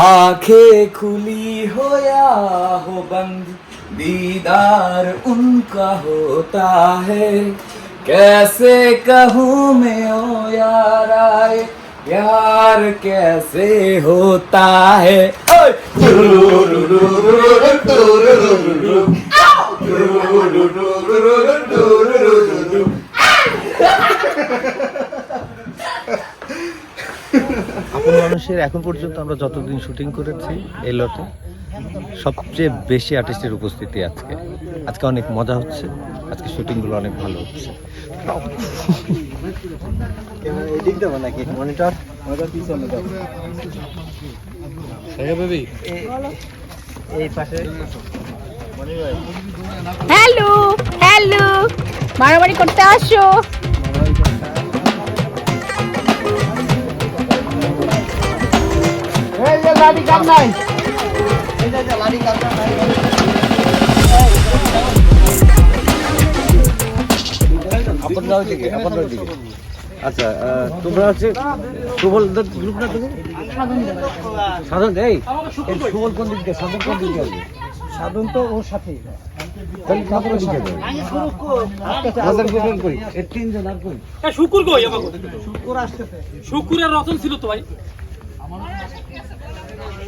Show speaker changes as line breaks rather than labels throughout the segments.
आँखें खुली हो या हो बंद दीदार उनका होता है कैसे कहूँ मैं ओ यार आए प्यार कैसे होता है!
আপন মানুষের এখন পর্যন্ত আমরা যতদিন শুটিং করেছি এই লটে, সবচেয়ে বেশি আর্টিস্টের উপস্থিতি আজকে। আজকে অনেক মজা হচ্ছে, আজকে শুটিংগুলো অনেক ভালো হচ্ছে।
হ্যালো হ্যালো মারামারি করতে আসো।
ওইদিকে আপনারা ওইদিকে আচ্ছা তোমরা হচ্ছে সুবল গ্রুপ না তুমি? সাধন এই সুবল কোন দিক দিয়ে সাধন কোন দিক? দিয়ে সাধন তো ওর সাথে কই?
শুকুর আসতেছে। শুকুরের রতন ছিল তো ভাই।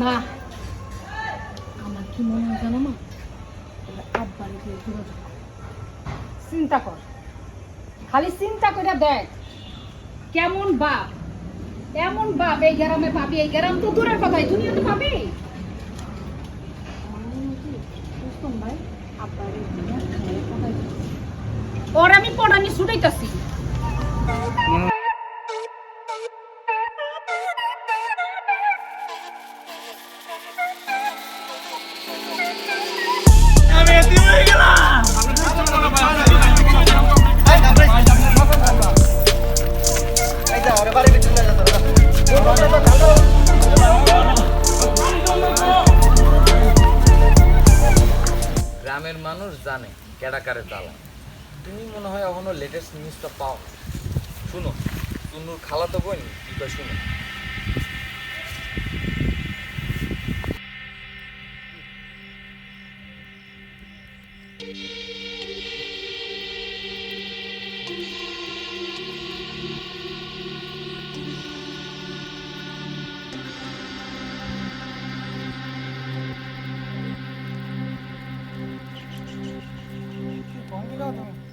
না।
আমার কি মনে হয় জানো মা? আব্বারে চিন্তা কর। খালি চিন্তা করে দেখ। কেমন বাপ? এমন বাপ এই গ্রামে পাবি, এই গ্রাম তো দূরের কথাই। দুনিয়া তো পাবি ওর আমি পড়ানি ছুটাইতাছি
গ্রামের মানুষ জানে কেডাকারে জ্বালা তুমি মনে হয় এখনও লেটেস্ট নিউজটা পাও শুনো তুনুর খালাতো বই কি তো শুনো Thank you. no